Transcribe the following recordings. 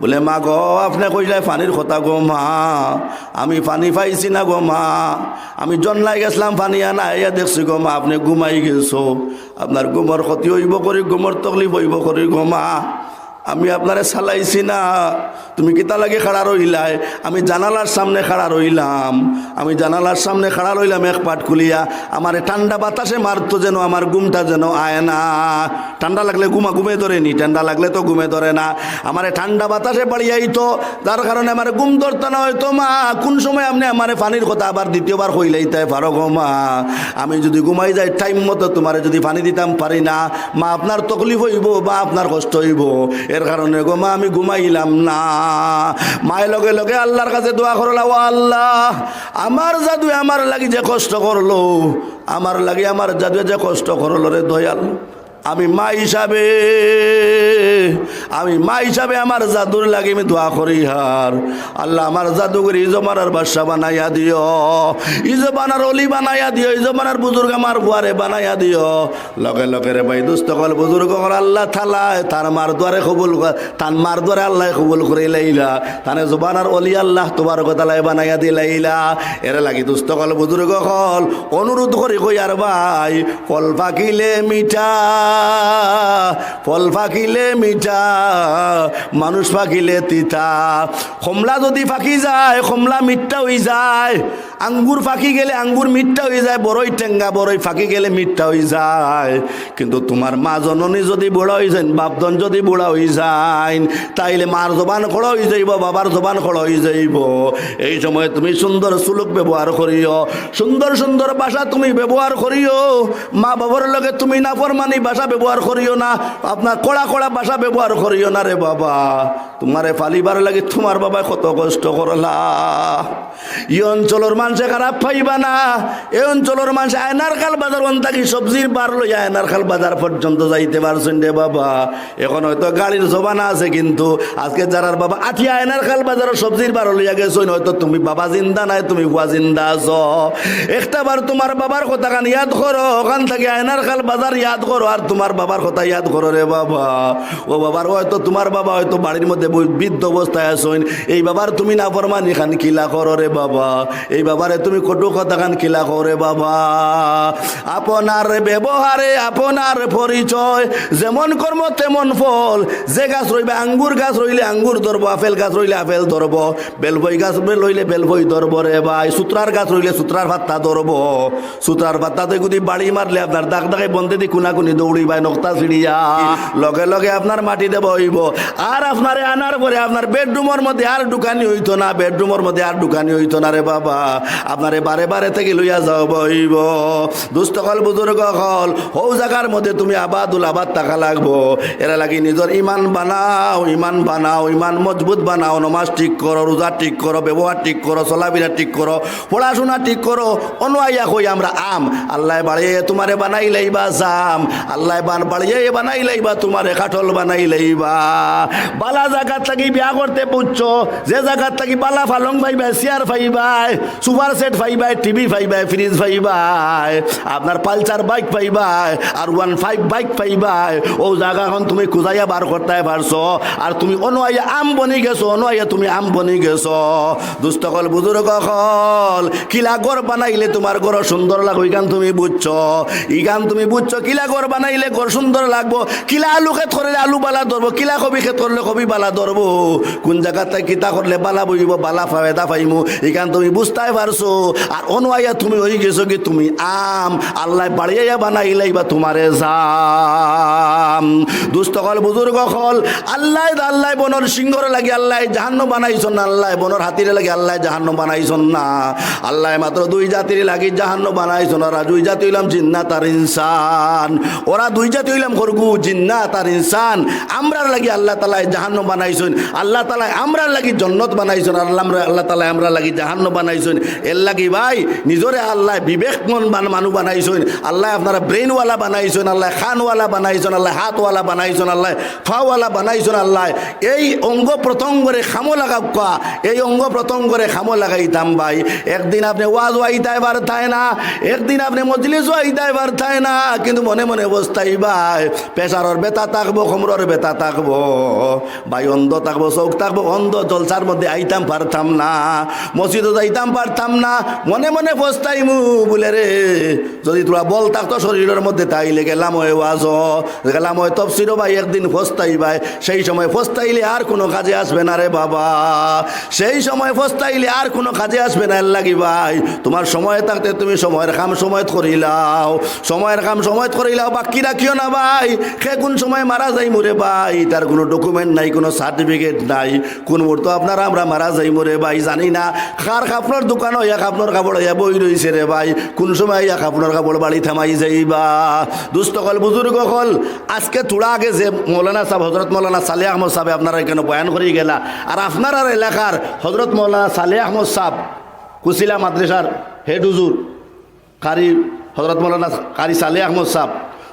বলে, মা গো, আপনি কইলে পানির কথা গো মা, আমি পানি পাইছি না গো মা, আমি জন্লাই গেছিলাম, পানি আনা এয়া দেখছি গো মা, আপনি ঘুমাই গেছো, আপনার ঘুমর ক্ষতি হইব করি, ঘুমর তকলিফ হইব করি গো মা। আমি আপনারে চালাইছি না। তুমি কিতা লাগে খাড়া রইলাই? আমি জানালার সামনে খাড়া রইলাম। আমি জানালার সামনে খাড়া রইলাম, এক পাট খুলিয়া। আমার ঠান্ডা বাতাসে মারতো যেন, আমার ঘুমটা যেন আয় না। ঠান্ডা লাগলে ঘুমা ঘুমে ধরে নি, ঠান্ডা লাগলে তো ঘুমে ধরে না। আমার ঠান্ডা বাতাসে বাড়িয়াই তো, যার কারণে আমার ঘুম ধরতো না হয়তো মা। কোন সময় আপনি আমার পানির কথা আবার দ্বিতীয়বার কইলেই তাই পারো গো মা। আমি যদি ঘুমাই যাই, টাইম মতো তোমার যদি পানি দিতাম পারি না। মা, আপনার তকলিফ হইব বা আপনার কষ্ট হইব এর কারণে গো মা, আমি ঘুমাইলাম না। মায়ের লগে লগে আল্লাহর কাছে দোয়া করলা, ও আল্লাহ, আমার জাদু আমার লাগি যে কষ্ট করল, আমার লাগি আমার জাদু যে কষ্ট করল রে দয়াল। আমি মা হিসাবে, আমি মা হিসাবে আমার জাদুর লাগে আমি দোয়া করি হার। আল্লাহ আমার জাদুগরি ইজমানার বাদশা বানাইয়া দিও। ইজবানার অলি বানাইয়া দিও ইজবানার বুজুর্গ আমার বুয়ারে বানাইয়া দিও। লগে লগে রে ভাই দুস্থ কল বুজুর্গ কল আল্লাহ থালায় তার মার দ্বারে কবুল তার মার দ্বারে আল্লাহ কবুল করে লাইলা। তানে জবানার অলি আল্লাহ তোমার কথালাই বানাইয়া দিলাইলা এরা লাগি দুস্থ কল বুজুর্গ কল অনুরোধ করি কই আর ভাই ফল পাকিলে মিঠা ফল ফাঁকিলে মিঠা মানুষ ফাঁকিলে তিতা। কমলা যদি ফাঁকি যায় কমলা মিঠা হয়ে যায়। আঙ্গুর ফাঁকি গেলে আঙ্গুর মিঠা হয়ে যায়, বড়ই টেঙ্গা বড়ই ফাঁকি গেলে মিঠা হয়ে যায়। কিন্তু তোমার মা জননী যদি বুড়া হয়ে যায় বাপজন যদি বুড়া হয়ে যায় তাইলে মার জবান খড়া হয়ে যাইব, বাবার জবান খড়া হয়ে যাইব। এই সময় তুমি সুন্দর সুলুক ব্যবহার করিও, সুন্দর সুন্দর ভাষা তুমি ব্যবহার করিও। মা বাবার লগে তুমি না ফরমানি ভাষা ব্যবহার করিও না, আপনার কড়া কড়া ভাষা ব্যবহার করিও না রে বাবা। তোমারে ফালিবার লাগে তোমার বাবা কত কষ্ট করলা। এই অঞ্চলের মানুষে খারাপ পাইবা না। এই অঞ্চলের মানুষ আয়নার খাল বাজার ওন থাকি সবজির বার লই আয়নার খাল বাজার পর্যন্ত যাইতে পারছেন রে বাবা। এখন হয়তো গাড়ির জবানা আছে কিন্তু, আজকে যারার বাবা আঠিয়া আয়নার খাল বাজার সবজির বার লইয়া গেছো হয়তো তুমি বাবা জিন্দা নাই, তুমি হুয়া জিন্দা আছো। একটা বার তোমার বাবার কথা কান ইয়াদ করো, ওখান থেকে আয়নার খাল বাজার ইয়াদ করো, আর তোমার বাবার কথা ইয়াদ করো রে বাবা। ও বাবার হয়তো তোমার বাবা হয়তো বাড়ির মধ্যে বৃদ্ধ অবস্থায় আসইন এই বাবার তুমি না ফরমানি খান কিলা করো রে বাবা। এই বাবারে, তুমি কটু কথা খান কিলা করে বাবা। আপনার ব্যবহারে আপনার পরিচয়, যেমন কর্ম তেমন ফল। যে গাছ রইবে আঙ্গুর গাছ রইলে আঙ্গুর ধরবো, আপেল গাছ রইলে আপেল ধরবো, বেলবই গাছ রইলে বেলবই ধরবো রে ভাই। সুত্রার গাছ রইলে সুত্রার ভাত্তা ধরবো। সুত্রার ভাত্তাতে যদি বাড়ি মারলে আপনার দাগ দাগে বন্ধে দি কুনাকুনি দৌড়ি ভাই নক্তা ছিড়িয়া। লগে লগে আপনার মাটি দেব বইব আর আপনারে আনার পরে আপনার বেডরুমের মধ্যে আর দোকানি হইতো না বেডরুমের মধ্যে আর দোকানি হইতো না রে বাবা। আপনারে বারে বারে থেকে লইয়া যাও বইব। কল বুজুর্গ কল হৌ জায়গার মধ্যে তুমি আবাদুল আবাদ টাকা লাগবো। এরা লাগি নিজের ইমান বানাও ইমান বানাও, ইমান মজবুত বানাও, নমাজ ঠিক করো, রোজা ঠিক করো, ব্যবহার ঠিক করো, চলাফেরা ঠিক করো, পড়াশোনা ঠিক করো, অনুয়াইয়া কই আমরা আম। আল্লাহ বাড়িয়ে তোমারে বানাই লইবা জাম। আল্লাহ বান বাড়িয়ে বানাই লইবা তোমারে কাঠল বানাই লইবা। বালা জায়গার থাকি বিয়া করতে পুচ্ছ, যে জায়গার থাকি বালা ফালং পাইবাই চেয়ার পাইবাই সুপার সেট পাইবাই টিভি পাইবাই ফ্রিজ পাইবাই, আপনার পালচার বাইক পাইবাই, আর ওয়ান ফাইভ বাইক পাইবাই। ও জায়গাখন তুমি খুঁজাইয়া বার করতে পারছ। আর তুমি অনুয়াইয়া আম বনি গেছো অনুয়াইয়া তুমি আম বনি গেছো। দুস্থকল বুজুর্গ কল, কিলা গড় বানাইলে তোমার গড় সুন্দর লাগবে, ইগান তুমি বুঝছ। ইগান তুমি বুঝছ, কিলা গড় বানাইলে গড় সুন্দর লাগবো। কিলা আলু খেত করলে আলু বালা ধরবো, কিলা কবি খেত করলে কবি বালা ধরবো। কোন জায়গাতে কিতা করলে বালা বইব বালা ফায়দা পাইমু। ইগান তুমি বুঝতে বুঝতেই পারছ? আর অনুয়াইয়া তুমি হয়ে গেছো কি তুমি আম। আল্লাহ বাড়িয়া বানাইলাই বা তোমারে যাম দুস্থকল বুজুর্গ কল, আল্লাহ আল্লাহ বনর সিংহর লাগে আল্লাহ জাহান্ন বানাইছন না, আল্লাহ বনর হাতিরে লাগে আল্লাহ জাহান্ন বানাইছন না। আল্লাহ মাত্র দুই জাতির লাগি জাহান্ন বানাইছন, ওরা দুই জাতি হইলাম জিন্নাত আর ইনসান। ওরা দুই জাতি হইলাম খরগু জিন্নাত আর ইনসান। আমরার লাগি আল্লাহ তালায় জাহান্ন বানাইছন, আল্লাহ তালায় আমরার লাগি জন্নত বানাইছন আল্লাহ আল্লাহ তালায় আমরা লাগি জাহান্ন বানাইছন। এর লাগি ভাই, নিজরে আল্লাহ বিবেক মন মানুষ বানাইছন আল্লাহ আপনারা ব্রেনওয়ালা বানাইছন আল্লাহ খানওয়ালা বানাইছন আল্লাহ হাতওয়ালা বানাইছন আল্লাহ ফাওয়ালা বানাইছন আল্লাহ এই অঙ্গ প্রত্যঙ্গরে খামো লাগাব এই অঙ্গ প্রত্যঙ্গরে খামো লাগাইতাম ভাই। একদিন আপনি ওয়াজ আইতাই বার থায় না, একদিন আপনি মজলিস আইতাই বার থায় না, কিন্তু মনে মনে অবস্থাই ভাই, পেশারর বেতা থাকব, খমরর বেতা থাকব, ভাই অন্ধ থাকব, চোখ থাকব, অন্ধ জলসার মধ্যে আইতাম পারতাম না, মসজিদে যাইতাম পারতাম না। মনে মনে ফস্তাইমু বলে রে, যদি তোরা বল থাকতো শরীরের মধ্যে, তাইলে গেলাম ওই ওয়াজ। গেলাম ওই তফসিরও ভাই, একদিন ফস্তাই ভাই। সেই সময় ফস্তাইলে আর কোনো কাজে আসবে না রে বাবা। সেই সময় ফস্তাইলে আর কোনো কাজে আসবে না লাগি ভাই। তোমার সময় থাকতে তুমি সময়ের কাম সময় করিলাও সময়ের কাম সময় করিলাও বাকি রাখিও না ভাই। সে কোন সময় মারা যাই মোরে ভাই, তার কোনো ডকুমেন্ট নাই, কোনো সার্টিফিকেট নাই। কোন মুহূর্ত আপনারা আমরা মারা যাই মোরে ভাই, জানি না। কার কাপড়ের দোকান হইয়া কাপড়ের কাপড় হইয়া বই রইছে রে ভাই। কোন সময় ইয়া কাপড়ের কাপড় বাড়ি থামাই যাইবা? দুস্থ কল, বুজুর্গ কল, আজকে থোড়া আগে যে মৌলানা সাহেব হজরত মৌলানা সালে আহমদ সাহেব আপনারা এখানে বয়ান করে গেলা? আর আপনার এলাকার হজরত মৌলানা সালে আহমদ সাহেব, কুশিলা মাদ্রাসার হেড হুজুর, কারি হজরত মৌলানা কারি সালে আহমদ সাহেব,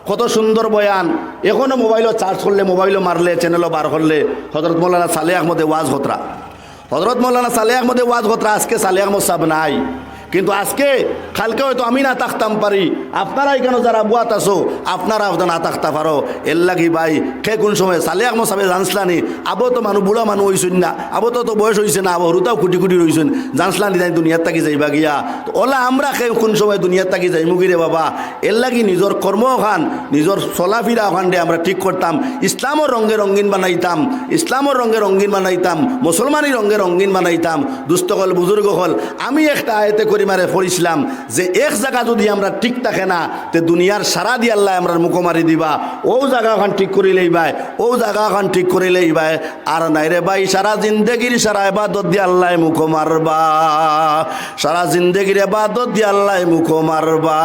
কত সুন্দর বয়ান। এখনও মোবাইলও চার্জ করলে, মোবাইলও মারলে চ্যানেলও বার করলে হজরত মৌলানা সালে আহমদে ওয়াজ হতরা হজরত মৌলানা সালে আহমদে ওয়াজ কথা আজকে সালে আহমদ সাহেব নাই। কিন্তু আজকে কালকে হয়তো আমি না থাকতাম পারি। আপনারা এখানে যারা বুয়াত আছো আপনারা হয়তো না থাকতে পারো। এর লাগি ভাই, খে কোন সময় সালে আহমদ সাহেব জানসলানি আবো তো মানুষ বুড়া মানুষ হইছেন না, আবো তো তো বয়স হয়েছে না, আবো হরুতাও কুটি কুটি রইছেন জানসলানি তাই দুনিয়ার থাকি যাইবা গিয়া। তো ওলা আমরা খে কোন সময় দুনিয়ার তাকি যাই মুগিরে বাবা? এর লাগি নিজের কর্ম খান, নিজের চলাফিরা ওখান আমরা ঠিক করতাম ইসলামও রঙে রঙিন বানাইতাম, ইসলামর রঙে রঙিন বানাইতাম, মুসলমানি রঙে রঙিন বানাইতাম দুস্থ হল, বুজুর্গ হল। আমি একটা আয়তে করি মারে পড়িছিলাম যে এক জায়গা যদি আমরা ঠিক থাকে না, তে দুনিয়ার সারা দিয়ে আল্লাহ আমরা মুখো মারি দিবা। ও জায়গা খান ঠিক করিলেই ভাই, ও জায়গা খান ঠিক করিলেই ভাই। আর নাই রে ভাই, সারা জিন্দগির সারা এবাদত দিয়ে আল্লাহ মুখো মারবা। সারা জিন্দগির এবাদত দিয়ে আল্লাহ মুখো মারবা।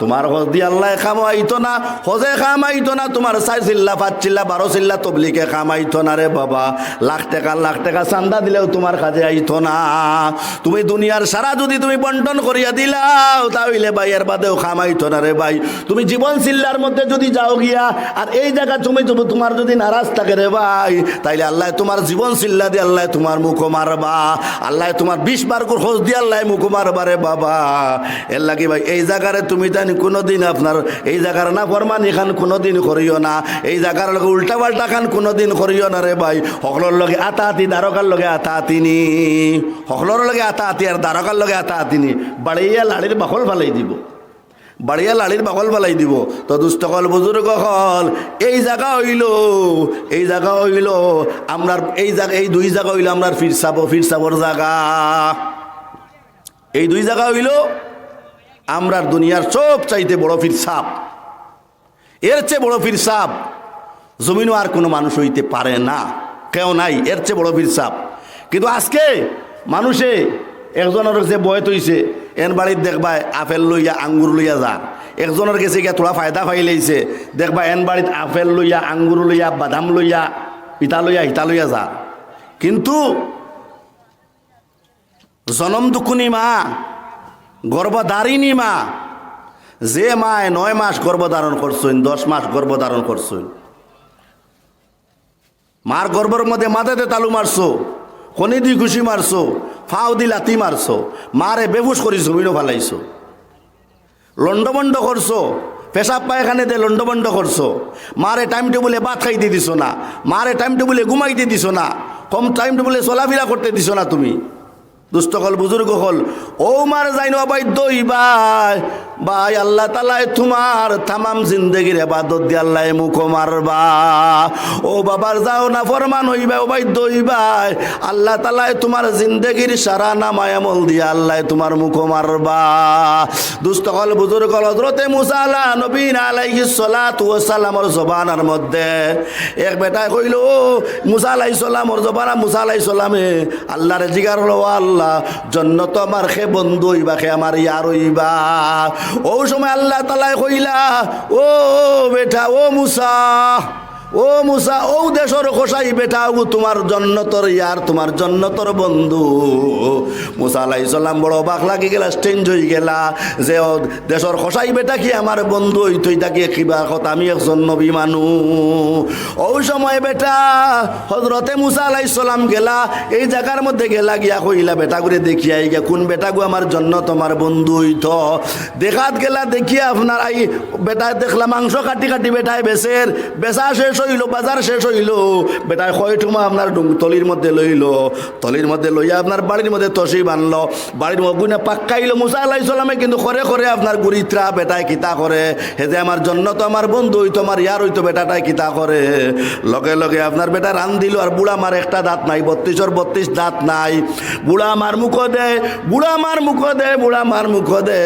তোমার হজ দিয়ে আল্লাহ খামাইতো না, হজে খামাইতো না, তোমার চার চিল্লা পাঁচ চিল্লা বারো চিল্লা তবলিকে খামাইতো না রে বাবা। লাখ টাকা লাখ টাকা চান্দা দিলেও তোমার কাজে আইতো না। তুমি দুনিয়ার সারা যদি তুমি বন্টন করিয়া দিলাও, তাহলে ভাই এর বাদেও খামাইতো না রে ভাই। তুমি জীবন চিল্লার মধ্যে যদি যাও গিয়া, আর এই জায়গা তুমি তুমি তোমার যদি নারাজ থাকে রে ভাই, তাইলে আল্লাহ তোমার জীবন চিল্লা দিয়ে আল্লাহ তোমার মুখ মারবা। আল্লাহ তোমার বিশ বার করে খোঁজ দিয়ে আল্লাহ মুখ মারবা রে বাবা। এর লাগে ভাই, এই জায়গারে তুমি জানি কোনোদিন আপনার, এই জায়গার না ফরমান এখান কোনোদিন করিও না। এই জায়গার লগে উল্টা পাল্টা খান কোনোদিন করিও না রে ভাই। সকলের লগে আতা আতি দ্বারকার লগে আতা আতিনি সকলের লগে আতা আতি আর দ্বারকার লগে আতা আতিনি বাড়িয়া লাড়ির বাকল ফালাই দিব। বাড়িয়া লাড়ির বাকল ফালাই দিব। তো দুষ্টকল বুজুর্গ হল এই জায়গা হইল, এই জায়গা হইল, আমরার এই জায়গা এই দুই জায়গা হইল, আমরার ফিরসাব, ফিরসাবর জায়গা এই দুই জায়গা হইল, আমরার দুনিয়ার সব চাইতে বড় ফিরসাব। এর চেয়ে বড় ফিরসাব, জমিনও আর কোনো মানুষ হইতে পারে না। কেউ নাই, এর চেয়ে বড় ফিরসাব। কিন্তু আজকে মানুষে একজনের যে বয়ত হইছে, এন বাড়ির দেখবা আপেল লইয়া আঙ্গুর লইয়া যা। একজনের কাছে গিয়া থোড়া ফায়দা পাই লাইছে। দেখবা এন বাড়িত আপেল লইয়া, আঙ্গুর লইয়া, বাদাম লইয়া, ইটা লইয়া ইটা লইয়া যা। কিন্তু জনম দুকুনি মা, গর্ভধারিণী মা, যে মায় নয় মাস গর্ভধারণ করছেন, দশ মাস গর্ভধারণ করছেন। মার গর্ভের মধ্যে মাথাতে তালু মারছো। কনি দি ঘুষি মারছো, ফাও দি লাতি মারছো, মারে বেবুস করি জমিনও ফালাইছো। লন্ডবন্ড করছ পেশাব পায়খানে দিয়ে লন্ডবন্ড করছ মারে টাইম টেবুলে ভাত খাইতে দিছো না মারে টাইম টেবুলে ঘুমাইতে দিছো না, কম টাইম টেবুলে চলাফেরা করতে দিছো না তুমি। দুষ্ট হল বুজুর্গ হল। ও মার যাইন অবাধ্য ভাই ভাই আল্লাহ তালায় তোমার তামাম জিন্দগির এবাদত দিয়ে আল্লাহ মুখ মারবা। ও বাবার যাও না ফরমান হইবা অবাধ্য হইবাই আল্লাহ তালায় তোমার জিন্দগির সারা নামায় আমল দিয়ে আল্লাহ তোমার মুখ মারবা। দুষ্ট হল বুজুর্গ হজরতে মুসালা নবীন আলাইহি সালাতু ওয়া সালামর জবানার মধ্যে। এক বেটায় কইল, ও মুসা আলাইহিস সালামর জবানা মুসা আলাইহিস সালামে। আল্লাহর জিগার হলো ও আল্লাহ জন্নত আমার খে বন্ধু হইবা, খে আমার ইয়ার হইবা। ও সময় আল্লাহ তালায় কইলা, ও বেটা, ও মুসা ও মুসা, ও দেশর খোসাই বেটা ও তোমার জন্নতর ইয়ার, তোমার জন্নতর বন্ধু। মুসা আলাই সাল্লাম বড় অবাক লাগি গেলা স্টেঞ্জ হয়ে গেলা যে ও দেশর খোসাই বেটা কি আমার বন্ধু হই তুই তাকে কিবা কথা, আমি একজন নবী মানু। ওই সময় বেটা হজরতে মুসা আলাই সাল্লাম গেলা, এই জায়গার মধ্যে গেলা, গিয়া কইলা, বেটা করে দেখিয়া গিয়া, কোন বেটা গো আমার জন্য তোমার বন্ধু হইত দেখাত গেলা, দেখিয়া আপনার আই, বেটা দেখলা মাংস কাটি কাটি বেটায় বেসের, বেচা শেষ হইল, বাজার শেষ হইল। বেটায় কয়টুমা আপনার ডুং- তলির মধ্যে লইল। তলির মধ্যে লইয়া আপনার বাড়ির মধ্যে তসি বানলো। বাড়ির মধ্যে গুনে পাক্কাইলো, মুসা আল্লাহ কিন্তু করে করে আপনার গুরিত্রা বেটায় কিতা করে। হে যে আমার জন্য তো আমার বন্ধু হইতো আমার ইয়ার হইতো বেটাটাই কিতা করে। লগে লগে আপনার বেটা রান দিল, আর বুড়া মার একটা দাঁত নাই, বত্রিশর বত্রিশ দাঁত নাই। বুড়া মার মুখ দে, বুড়া মার মুখ দে, বুড়া মার মুখ দে।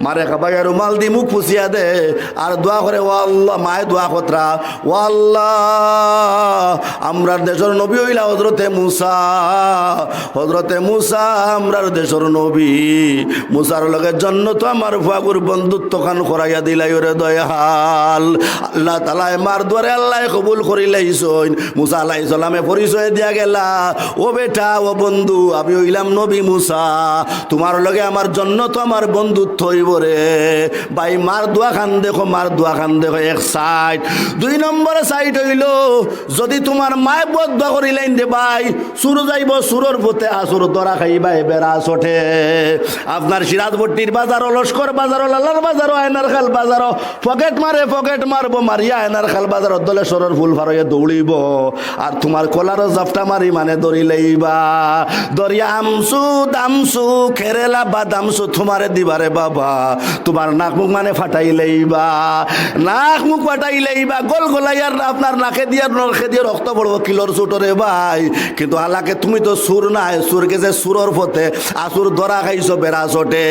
মারে খাবাই রুমাল দি মুখ ফুসিয়া দে। আর দোয়া করে, ও আল্লাহ, মায়ে দোয়া কতরা ও আল্লাহ। আমরার দেশের নবী হইলা হজরতে মুসা। হজরতে মুসা আমরার দেশের নবী। মুসার লগে জন্য তো আমার ফাগুর বন্ধুত্ব খান করাইয়া দিলাই ওরে দয়াল। আল্লাহ তালায় মার দুয়ারে আল্লাহ কবুল করিলাইছইন মুসা আল্লাহ ইসলামে পরিচয় দিয়া গেলা। ও বেটা, ও বন্ধু, আমি হইলাম নবী মুসা। তোমার লগে আমার জন্য তো আমার বন্ধুত্ব হইব রে। ভাই, মার দোয়া খান দেখো, মার দোয়া খান দেখো, এক সাইড। দুই নম্বরে সাইড হইল, যদি তোমার মায় বদ দোয়া করিলেন দে ভাই, সুর যাইব, সুরর পথে আসুর দরা খাইবাই বেড়া ওঠে। আপনার সিরাজপট্টির বাজার লস্কর বাজার লালার বাজার আয়নার খাল বাজার পকেট মারে, পকেট মারবো, মারিয়া আয়নার খাল বাজার দলে সরর ফুল ফারয়ে দৌড়িব। আর তোমার কলার জাফটা মারি মানে দৌড়িলেইবা দরিয়া আমসু, দামসু, খেরেলা বা দামসু, তোমারে দিবারে বাবা। তোমার নাক মুখ মানে ফাটাইলেইবা নাক মুখ ফাটাইলেইবা গোল গোলাইয়ার আপনার নাকে দিয়ে নখে দিয়ে রক্ত পড়ব, কিলোর সুটরে ভাই। কিন্তু আলাকে তুমি তো সুর নাই সুর গেছে সুরর পথে আসুর ধরা খাইছো বেড়া চটে।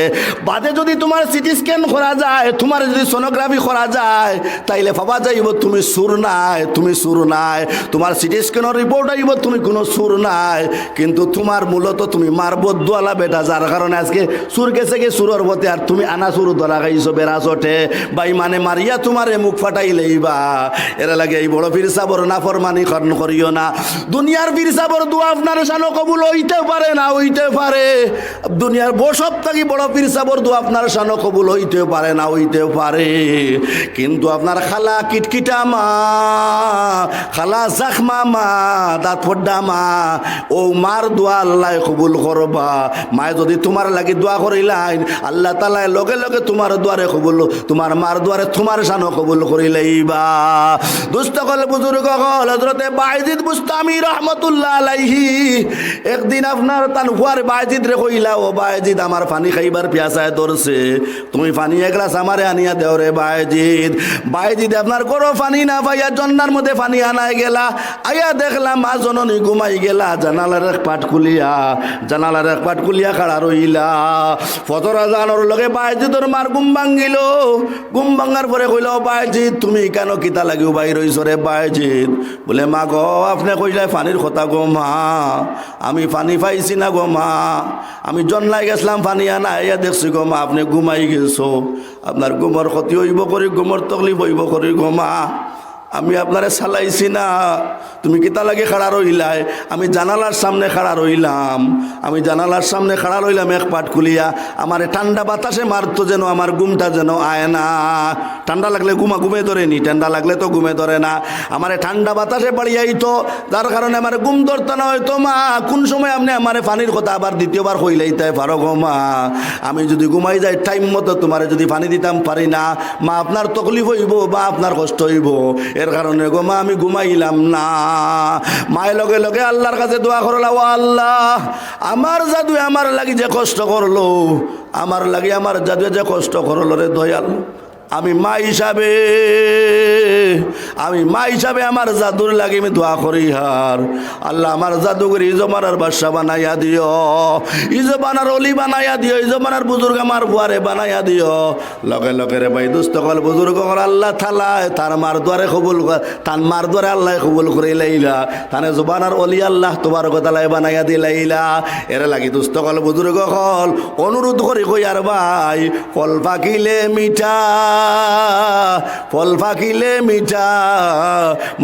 বাদে যদি তোমার সিটি স্ক্যান করা যায়, তোমার যদি সোনোগ্রাফি করা যায়, তাইলে ভাবা যাইব, তুমি সুর নাই, তুমি সুর নাই। তোমার সিটি স্ক্যানের রিপোর্ট আইব, তুমি কোনো সুর নাই। কিন্তু তোমার মূলত তুমি মারব দোয়ালা বেটা, যার কারণে আজকে সুর গেছে গে সুরর পথে, আর তুমি আনা সুর ধরা খাইছো বেড়া চটে। বাই মানে মারিয়া তোমার মুখ ফাটাইলেইবা এরা লাগে, এই বড় ফির সাবর না ফরমানি কর্ণ করিও না। দুনিয়ার ফির সাবর দোয়া আপনার সানো কবুল হইতে পারে না, হইতে পারে। দুনিয়ার বসব থাকি বড় পীর সাবর দোয়া আপনার সানো কবুল হইতে পারে না, হইতে পারে। কিন্তু আপনার খালা কিটকিটা মা, খালা জাখমা মা, দাঁত ফড্ডা মা, ও মার দোয়া আল্লাহ কবুল করবা। মায় যদি তোমার লাগি দোয়া করিলাইন, আল্লাহ তালায় লগে লগে তোমার দুয়ারে কবুল, তোমার মার দুয়ারে তোমার সানো কবুল করিলেইবা। দুস্থ কল বুজুর্গ কল হজরতে বাইজিদ বুস্তামি রহমতুল্লাহ আলাইহি। একদিন আপনার তান হুয়ার বাইজিদ রে কইলা, ও বাইজিদ, আমার পানি খাইবার পিয়াসায় ধরছে। তুমি পানি গ্লাস আমারে আনিয়া দেও রে বাইজিদ। বাইজিদ আপনার কোনো পানি না পাইয়া জন্নার মধ্যে পানি আনাই গেলা। আইয়া দেখলাম মা জননী ঘুমাই গেলা, জানালার এক পাট খুলিয়া, জানালার এক পাট খুলিয়া খাড়া রইলা। ফতরা জানোর লগে বাইজিদর মার ঘুম ভাঙ্গিল ঘুম ভাঙ্গার পরে কইল বাইজিদ, তুমি কেন কিতা লাগিও বাই রইছ রে বাইজিত বলে, মা গ, আপনি কইলে পানির কথা গো মা। আমি পানি পাইছি না গো মা। আমি জন্মাই গেছিলাম পানি আনা ইয়া দেখছি গো মা, আপনি ঘুমাই গেছো। আপনার গুমর ক্ষতি হইব করি গুমর তকলিফ হইব করি গো মা। আমি আপনারে চালাইছি না। তুমি কিতা লাগে খাড়া রইলাই আমি জানালার সামনে খাড়া রইলাম আমি জানালার সামনে খাড়া রইলাম এক পাট খুলিয়া। আমার ঠান্ডা বাতাসে মারতো যেন, আমার ঘুমটা যেন আয় না। ঠান্ডা লাগলে ঘুমা ঘুমে ধরে নি, ঠান্ডা লাগলে তো ঘুমে ধরে না। আমার ঠান্ডা বাতাসে বাড়িয়াই তো, যার কারণে আমার ঘুম ধরতো না হয়তো, মা। কোন সময় আপনি আমার পানির কথা আবার দ্বিতীয়বার হইলেই তাই পারো গো, মা। আমি যদি ঘুমাই যাই, টাইম মতো তোমার যদি পানি দিতাম পারি না। মা, আপনার তকলিফ হইব বা আপনার কষ্ট হইব এর কারণে গো মা, আমি ঘুমাইলাম না। মায়ের লগে লগে আল্লাহর কাছে দোয়া করলা ও আল্লাহ। আমার জাদু আমার লাগি যে কষ্ট করল, আমার লাগি আমার জাদু যে কষ্ট করল রে দয়াল। আমি মা হিসাবে, আমি মা হিসাবে আমার জাদুর লাগে আমি দোয়া করি হার। আল্লাহ আমার জাদুগর ইজমানার বাদশা বানাইয়া দিও। ইজমানার অলি বানাইয়া দিও ইজমানার বুজুর্গ আমার বুয়ারে বানাইয়া দিও। লগে লগে রে ভাই দুস্থ কল বুজুর্গ কল, আল্লাহ থালায় তার মার দ্বারে কবুল তার মার দ্বারে আল্লাহ কবুল করে লাইলা। তানে জুবানার অলি আল্লাহ তোমার কথালাই বানাইয়া দিলাইলা এরে লাগি দুস্থ কল বুজুর্গ কল অনুরোধ করি কই আর ভাই ফল পাকিলে মিঠা ফল ফাঁকিলে মিঠা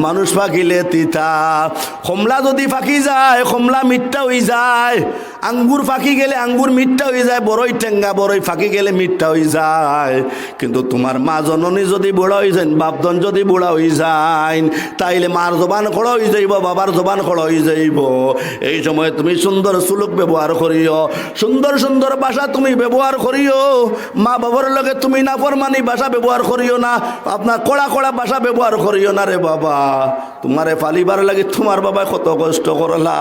মানুষ ফাঁকিলে তিতা। কমলা যদি ফাঁকি যায় কমলা মিঠা হয়ে যায়। আঙ্গুর ফাঁকি গেলে আঙ্গুর মিঠা হয়ে যায়, বড়ই টেঙ্গা বড়ই ফাঁকি গেলে মিঠা হয়ে যায়। কিন্তু তোমার মা জননী যদি বুড়া হয়ে যান বাপদন যদি বুড়া হয়ে যায় তাইলে মার জবান খড়া হয়ে যাইব, বাবার জবান খড়া হয়ে যাইব। এই সময় তুমি সুন্দর সুলুক ব্যবহার করিও, সুন্দর সুন্দর ভাষা তুমি ব্যবহার করিও। মা বাবার লগে তুমি না ফরমানি ভাষা ব্যবহার করিও না, আপনার কড়া কড়া ভাষা ব্যবহার করিও না রে বাবা। তোমারে ফালিবার লাগে তোমার বাবা কত কষ্ট করলা।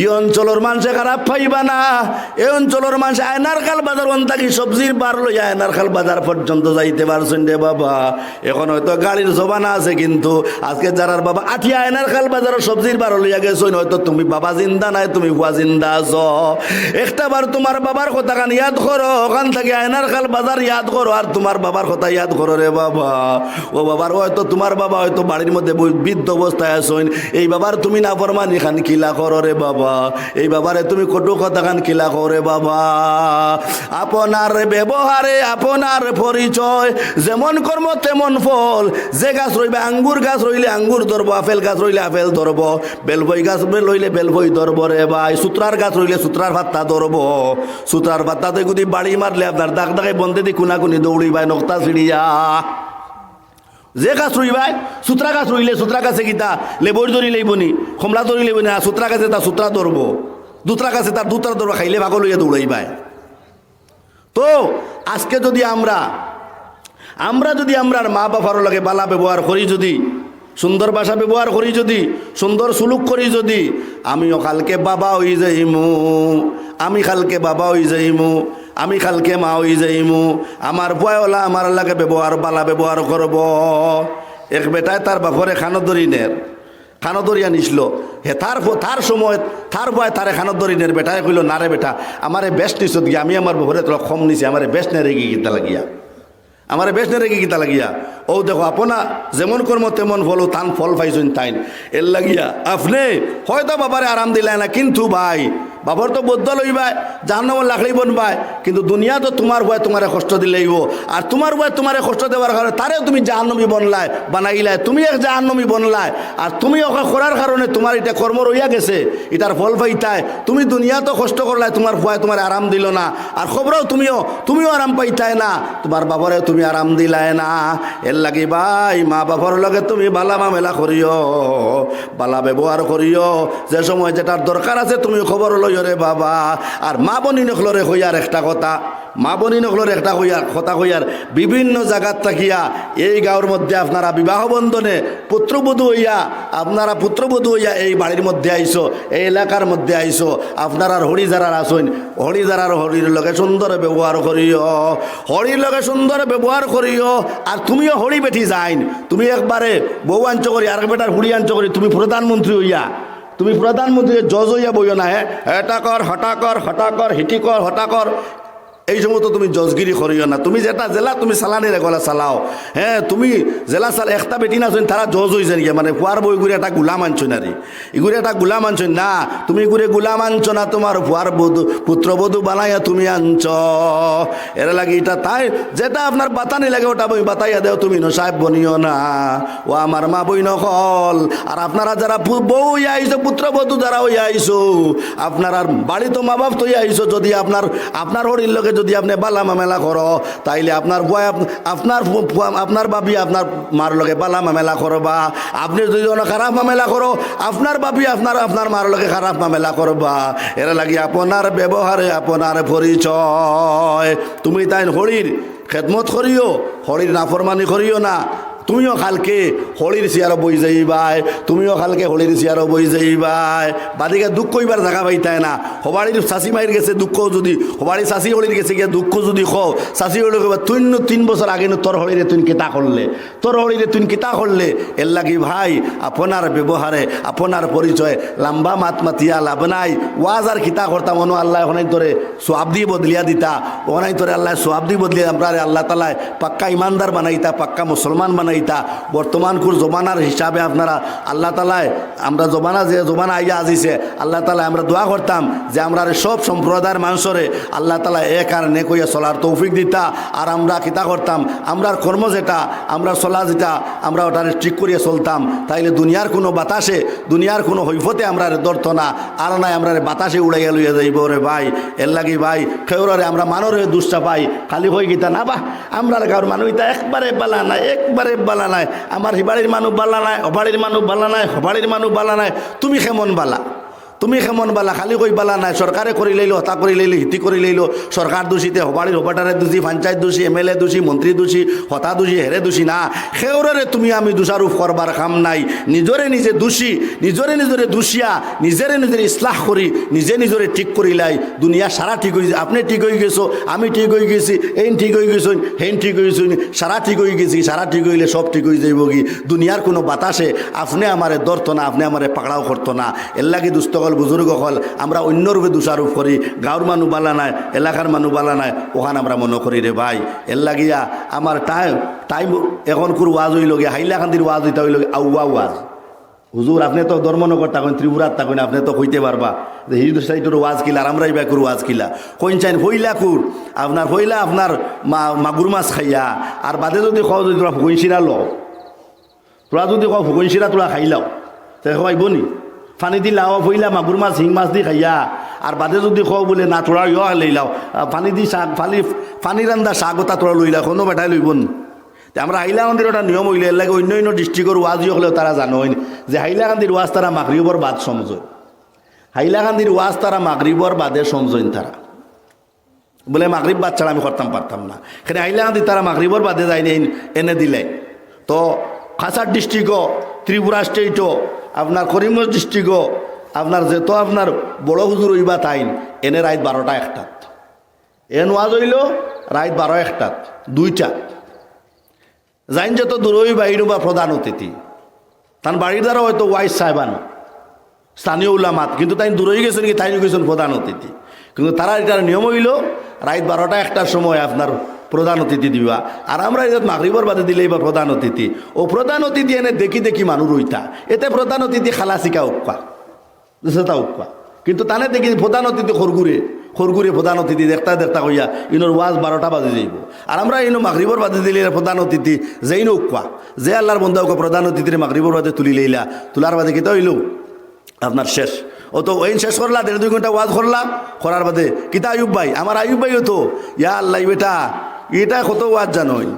এই অঞ্চলের মানুষে খারাপ পাইবা না। এই অঞ্চলের মানুষ আয়নার খাল বাজার অন্তাকি সবজির বার লই আয়নার খাল বাজার পর্যন্ত যাইতে পারছেন রে বাবা। এখন হয়তো গাড়ির জবানা আছে কিন্তু, আজকে যারার বাবা আঠিয়া আয়নার খাল বাজার সবজির বার লইয়া গেছো হয়তো তুমি বাবা জিন্দা নাই, তুমি হুয়া জিন্দা আছো। একটা বার তোমার বাবার কথা কান ইয়াদ করো, ওখান থেকে আয়নার খাল বাজার ইয়াদ করো, আর তোমার বাবার কথা ইয়াদ করো রে বাবা। ও বাবার হয়তো তোমার বাবা হয়তো বাড়ির মধ্যে বৃদ্ধ অবস্থায় আসইন এই বাবার তুমি না ফরমানি খান কিলা করো রে বাবা। এই বাবারে, তুমি কটু কথা খান কিলা করে বাবা। আপনার ব্যবহারে আপনার পরিচয়, যেমন কর্ম তেমন ফল। যে গাছ রইবে আঙ্গুর গাছ রইলে আঙ্গুর ধরবো, আপেল গাছ রইলে আপেল ধরবো, বেলবই গাছ রইলে বেলবই ধরবো রে ভাই। সুত্রার গাছ রইলে সুত্রার ভাত্তা ধরবো। সুত্রার ভাত্তাতে যদি বাড়ি মারলে আপনার দাগ দাগে বন্ধে দি কুনাকুনি দৌড়ি ভাই নক্তা ছিড়িয়া। যে গাছ রইবাই সুত্রা গাছ রইলে সুত্রা গাছে গীতা লেবর ধরি লইবনি কমলা ধরি লইবনি আর সুত্রা গাছে তার সুত্রা ধরবো। দুতরা গাছে তার দুতরা ধরবো, খাইলে ভাগল লইয়া দৌড়াইবাই তো, আজকে যদি আমরা আমরা যদি আমরার মা বাবার লগে বালা ব্যবহার করি যদি, সুন্দর ভাষা ব্যবহার করি যদি, সুন্দর সুলুক করি যদি, আমিও কালকে বাবা হয়ে যাইমু, আমি কালকে বাবা হয়ে যাইমু, আমি কালকে মা হয়ে যাইমু, আমার বয়লা আমার লাগে ব্যবহার, বালা ব্যবহার করব। এক বেটায় তার বাপরে খানো দরিনের খানো দরিয়া নিছিল। হে, তার তার সময় তার বয় তারে খানদরি দরিনের বেটায় কইল নারে বেটা, আমারে বেশ নিছত গিয়া, আমি আমার ভরে তোরা কম নিছি, আমারে বেশ নে গিয়ে গীতা লাগিয়া আমার বেশ না রেগে গীতা লাগিয়া। ও দেখো, আপনা যেমন কর্ম তেমন ফল তান ফল পাইছেন তাইন। এর লাগিয়া, আপনি হয়তো বাবারে আরাম দিলাই না, কিন্তু ভাই, বাবার তো বদ্ধ লইবাই জাহান্নাম লাখড়ি বনবাই কিন্তু দুনিয়া তো তোমার ভয় তোমারে কষ্ট দিলেইব আর তোমার ভয় তোমারে কষ্ট দেওয়ার কারণে তারেও তুমি জাহান্নমী বনলাই বানাইলাই তুমি এক জাহান্নমী বনলাই আর তুমি ওকে করার কারণে তোমার এটা কর্ম রইয়া গেছে, এটার ফল পাইতাই তুমি দুনিয়া তো কষ্ট করলাই তোমার ভয় তোমার আরাম দিল না, আর খবরও তুমিও তুমিও আরাম পাইতাই না। তোমার বাবারে তুমি আরাম দিলায় না। এর লাগি ভাই, মা বাবার লগে তুমি বালা মামেলা করিও, বালা ব্যবহার করিও। যে সময় যেটার দরকার আছে তুমি খবর লইও রে বাবা। আর মা বনি নখলরে হইয়ার একটা কথা। মা বনি একটা হইয়ার কথা হইয়ার বিভিন্ন জায়গার থাকিয়া, এই গাঁওর মধ্যে আপনারা বিবাহ বন্ধনে পুত্রবধূ হইয়া, আপনারা পুত্রবধূ হইয়া এই বাড়ির মধ্যে আইসো এই এলাকার মধ্যে আইসো আপনার হরি যারার আসুন হরি যারার হরির লগে সুন্দর ব্যবহার করিও, হরির লগে সুন্দর ব্যবহার করিও, আর তুমিও হরি বেঠি যাইন, তুমি একবারে বউ আঞ্চ করি আর বেটার হুড়ি আঞ্চ করি, তুমি প্রধানমন্ত্রী হইয়া, তুমি প্রধানমন্ত্রী জজ হইয়া বইও না হ্যাঁ এটা কর, হটা কর হটা কর, হিটি কর, হটা কর এই সমস্ত তুমি জজগিরি করিও না। তুমি যেটা জেলা, তুমি চালানি রেগলা চালাও। হ্যাঁ তুমি জেলা চাল একটা বেটি না তারা জজ হয়েছে নাকি? মানে ফুয়ার বই ঘুরে একটা গুলাম আনছো না রে এগুলো একটা গুলাম আনছো না, তুমি ঘুরে গুলাম আনছো না তোমার ফুয়ার বধু পুত্রবধূ বানাইয়া তুমি আনছ। এর লাগে এটা তাই, যেটা আপনার বাতানি লাগে ওটা বই বাতাইয়া দেও, তুমি ন সাহেব বনিও না। ও আমার মা বই নকল আর আপনারা যারা বউ আইছো পুত্রবধূ যারা হইয়া আইছো আপনার আর বাড়ি তো মা বাপ তো আইছো যদি আপনার আপনার হরির লোকে যদি আপনি বালা মামেলা করো, তাইলে আপনার বয় আপ- আপনার আপনার বাবি আপনার মার লগে বালা মামেলা করবা। আপনি যদি অনেক খারাপ মামেলা করো, আপনার বাবি আপনার আপনার মার লগে খারাপ মামেলা করবা। এর লাগি আপনার ব্যবহারে আপনার পরিচয়। তুমি তাই হরির খেদমত করিও, হরির নাফরমানি করিও না। তুমিও কালকে হোলির চেয়ারও বই যাইবাই, তুমিও কালকে হোলির চেয়ারও বই যাইবাই। বাদিকে দুঃখ কইবার জায়গা পাইতাই না। হবাড়ির চাষি মাইর গেছে দুঃখ যদি হবাড়ি চাষি হোলির গেছে গিয়ে দুঃখ যদি খো চাষি হলি কইবা তুই তিন বছর আগে তোর হোলিরে তুই কিতা করলে? তোর হোলিরে তুই কিতা করলে? এর লাগি ভাই, আপনার ব্যবহারে, আপনার পরিচয় লম্বা মাত মাতিয়া লাভ নাই। ওয়াজ আর কিতা করতাম, অনু আল্লাহ ওখানে তোরে সোয়াব দিয়ে বদলিয়া দিতা। ওখানে তোরে আল্লাহ সোয়াব দিয়ে বদলিয়া আমরা আল্লাহ তালায় পাক্কা ইমানদার বানাইতা, পাক্কা মুসলমান বানাই ইতা বর্তমান কুর জমানার হিসাবে আপনারা আল্লাহ তালায় আমরা জমানা যে জমানা আইয়া আজিছে, আল্লাহ তালা আমরা দোয়া করতাম যে আমরা সব সম্প্রদায়ের মানুষরে আল্লাহ তালা এক আর নে কইয়া চলার তৌফিক দিতা। আর আমরা কিতা করতাম আমরার কর্ম যেটা, আমরা চলা যেটা, আমরা ওটারে ঠিক করিয়া চলতাম। তাইলে দুনিয়ার কোনো বাতাসে, দুনিয়ার কোনো হৈফতে আমরা ধরতো না। আর নাই আমরা বাতাসে উড়াইয়া লইয়া যাইব রে ভাই। এর লাগি ভাই খেউরে আমরা মানরে দুষ্টা পাই খালি হয়ে গীতা না বাহ আমরা গাঁর মানুষ একবারে বালা না, একবারে বালা নাই। আমার হিবাড়ির মানুষ বালা নাই হবাড়ির মানুষ বালা নাই হবাড়ির মানুষ বালা নাই। তুমি কেমন বালা? তুমি কেমন বালা, খালি কই বালা নাই। সরকারে করে লইলো, হতা করে লইলো হিতি করে লইলো। সরকার দোষীতে হবাড়ির হবাটারে দোষী, পঞ্চায়েত দোষী, এম এল এ দোষী মন্ত্রী দোষী, হতা দোষী হেরে দোষী না। সেওরে তুমি আমি দোষারোপ করবার কাম নাই। নিজরে নিজে দোষী নিজরে নিজরে দোষিয়া নিজেরে নিজের ইসলাহ করি নিজে নিজরে ঠিক করিলাই দুনিয়া সারা ঠিক হয়েছে আপনি ঠিক হয়ে গেছো, আমি ঠিক হয়ে গেছি এই ঠিক হয়ে গেছুন হেন ঠিক হয়ে গেছুন সারা ঠিক হয়ে গেছি সারা ঠিক হইলে সব ঠিক হয়ে যাইব কি? দুনিয়ার কোনো বাতাসে, আপনি আমারে ধরতো না, আপনি আমারে পাকড়াও করতো না। এর লাগি দুস্থ হল বুজুর্গ হল আমরা অন্য রূপে দোষারোপ করি গাঁর মানুষ বালা নাই, এলাকার মানুষ বালা নাই, ওখানে আমরা মনে করি রে ভাই। এর লাগিয়া আমার টাইম টাইম এখন কুর ওয়াজ হইল গিয়া হাইলাকান্দির ওয়াজ হইতে হইল আউয়া ওয়াজ। হুজুর আপনি তো ধর্মনগর থাকেন, ত্রিপুরার থাকেন, আপনি তো কইতে পারবা যে হিন্দু সাইডের ওয়াজ কিলা আর আমরাই ব্যাকুর ওয়াজ কিলা। কইন চাইন, হইলা কুর, আপনার, হইলা আপনার মা, মাগুর মাছ খাইয়া, আর বাদে যদি খাও যদি তোরা ফুকইন শিরা ল, তোরা যদি খাও ফুকইন শিরা তোরা খাইলাও, তে খাইব নি? ফানি দি লাও ফইলা মাগুর মাছ হিং মাছ দি খাইয়া। আর বাদে যদি খাও বলে, না তোরা ইয় লইলাও পানি দি শাক, ফালি পানি রান্দা শাক ওটা তোরা লইলা কোনো বেটাই লইব নি তে আমরা হাইলাকান্দির ওটা নিয়ম হইলে লাগে, অন্য অন্য ডিস্ট্রিক্টর ওয়াজ হলেও তারা জানো যে হাইলাকান্দির ওয়াজ তারা মাগরিবর বাদ সমঝয় হাইলাকান্দির ওয়াজ তারা মাগরিবর বাদে সমঝইন তারা বলে মাগরিব বাদ ছাড়া আমি করতাম পারতাম না। এখানে হাইলাকান্দি তারা মাগরিবর বাদে যায়নি এনে দিলে। তো খাসার ডিস্ট্রিক্টও ত্রিপুরা স্টেটও আপনার করিমগঞ্জ ডিস্ট্রিক্টও আপনার যেত আপনার বড় হুজুর হইবা তাইন, এনে রাত বারোটা একটাত। এন ওয়াজ হইল রাত বারো একটাত, দুইটা। যাইন যত দূরই বাইরু বা প্রধান অতিথি। তার বাড়ির দ্বারা হয়তো ওয়াইস সাহেবান, স্থানীয় উলামাত, কিন্তু তাই দূরই গেছেন কি তাই গেছেন প্রধান অতিথি। কিন্তু তারা এটার নিয়ম হইল, রাত বারোটা একটার সময় আপনার প্রধান অতিথি দিবা। আর আমরা এটা মাগরিবর বাদে দিলেই বা প্রধান অতিথি। ও প্রধান অতিথি এনে দেখি দেখি মানুষ রইতা এতে প্রধান অতিথি খালাসিকা উক্কা সেটা উক্কা কিন্তু তানে দেখি প্রধান অতিথি খরগুরে খরগুরে প্রধান অতিথি দেখতা দেখতা কইয়া ইনোর ওয়াজ বারোটা বাজে যাইব। আর আমরা ইনো মাগরিবর বাজে দিলে প্রধান অতিথি যেই উক্কা যে আল্লাহর বন্ধু প্রধান অতিথির মাগরিবর বাদে তুলি লইলা। তোলার বাদে কিতা হইল? আপনার শেষ। ও তো ওই শেষ করলা, দেড় দুই ঘণ্টা ওয়াজ করলা। করার বাদে, কিতা আয়ুব ভাই? আমার আয়ুব ভাই হতো ইয়া আল্লাহ বেটা এটা কত ওয়াজ জানোই?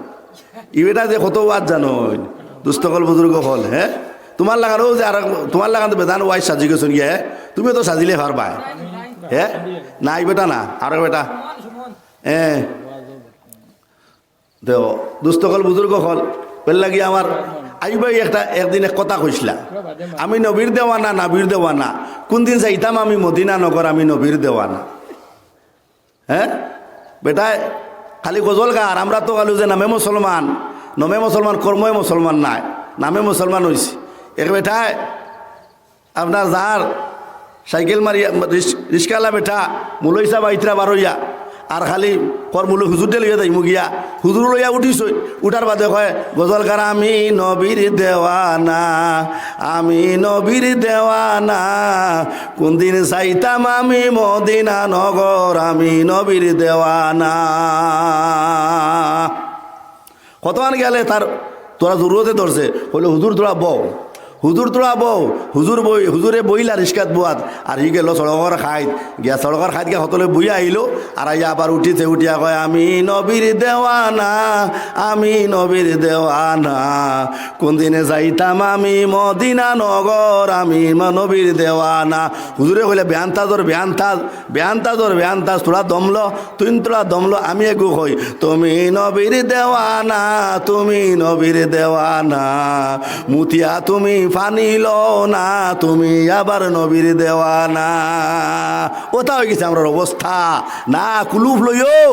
বেটা যে কত ওয়াজ জানোই? দুস্থকল বুজুর্গ হল হ্যাঁ তোমার লাগানো যে আর তোমার লাগানো বেদান ওয়াইজ সাজি গেছো গিয়ে তুমি তো সাজিলে পারবা হ্যাঁ না ই বেটা না আরও বেটা? হ্যাঁ দেও দুস্থকল বুজুর্গ হল, বেল লাগি আমার আইবাই একটা একদিন এক কথা কইসলা আমি নবীর দেওয়ানা নাবির দেওয়ানা কোন দিন যাইতাম আমি মদিনা নগর আমি নবীর দেওয়ানা হ্যাঁ বেটায় খালি গজল গা আর আমরা তো গালু যে নামে মুসলমান, নমে মুসলমান কর্মই মুসলমান নাই, নামে মুসলমান হয়েছি এক বেঠায় আপনার যার সাইকেল মারিয়া রিস্কালা বেঠা মুলৈসা বাইতরা বারইয়া আর খালি কর মুলো হুজুরতে লইয়া যাই মুগিয়া হুজুর লইয়া উঠিস উঠার বাদে কয়, গজল কার আমি নবীর দেওয়ানা আমি নবীর দেওয়ানা কোন দিন চাইতাম আমি মদিনা নগর আমি নবীর দেওয়ানা কতক্ষণ গেলে তার তোরা জরুরতে ধরছে বলে হুজুর তোরা বউ হুজুর তোরা বউ, হুজুর বই, হুজুরে বইলা রিস্কাত বুয়াত আর ই গেল সড়কর খাইত। গিয়া সড়কর খাইত গিয়া সকলে বইয়া আহিল। আর আইয়া আবার উঠিছে, উঠিয়া কয়, আমি নবীর দেওয়ানা আমি নবীর দেওয়ানা কোন দিনে যাইতাম আমি মদিনা নগর আমি নবীর দেওয়ানা হুজুরে কইলে বেয়ান্তাজর বেয়ান্তাজ বেয়ান্তাজর বেয়ান্তাজ তোরা দমলো, তুই তোরা দমলো, আমি একু কই। তুমি নবীর দেওয়ানা তুমি নবীর দেওয়ানা মুতিয়া তুমি ফানি না, তুমি আবার নবীর দেওয়ানা। ওটা হয়ে গেছে আমার অবস্থা। না কুলুফ লইও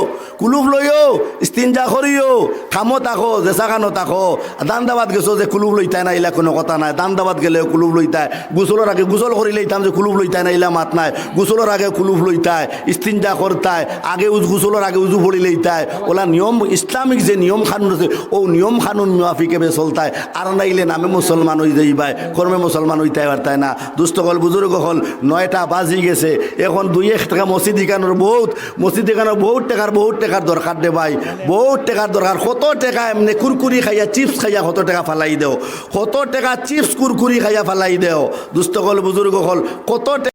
কুলুফ লইও স্তিনজা করিও খামো তাকো জেসা খানো তাকো দান্দাবাদ গেছো যে কুলুফ লইতাই না ইলা কোনো কথা নাই। দান্দাবাদ গেলে কুলুফ লইতাই। গুসলের আগে গুসল করি লইতাম যে কুলুফ লইতাই না ইলা মাত নাই। গুসলের আগে কুলুফ লইতাই স্তিনজা করতাই আগে উজ গুসলের আগে উজু পড়ি লইতাই। ওলা নিয়ম ইসলামিক যে নিয়ম কানুন আছে ও নিয়ম কানুন মাফিকে বে চলতাই আর নাইলে নামে মুসলমান হয়ে যাইবাই কর্মে মুসলমান হইতে পারতায় না। দুস্থ হল বুজুর্গ হল নয়টা বাজি গেছে। এখন দুই এক টাকা মসজিদ ইকানোর বহুত, মসজিদ ইকানোর বহুত টাকার বহুত টাকার দরকার দে ভাই। বহুত টাকার দরকার। কত টাকা এমনি কুরকুরি খাইয়া, চিপস খাইয়া কত টাকা ফালাই দেও? কত টাকা চিপস কুরকুরি খাইয়া ফালাই দেও? দুস্থ হল বুজুর্গ হল কত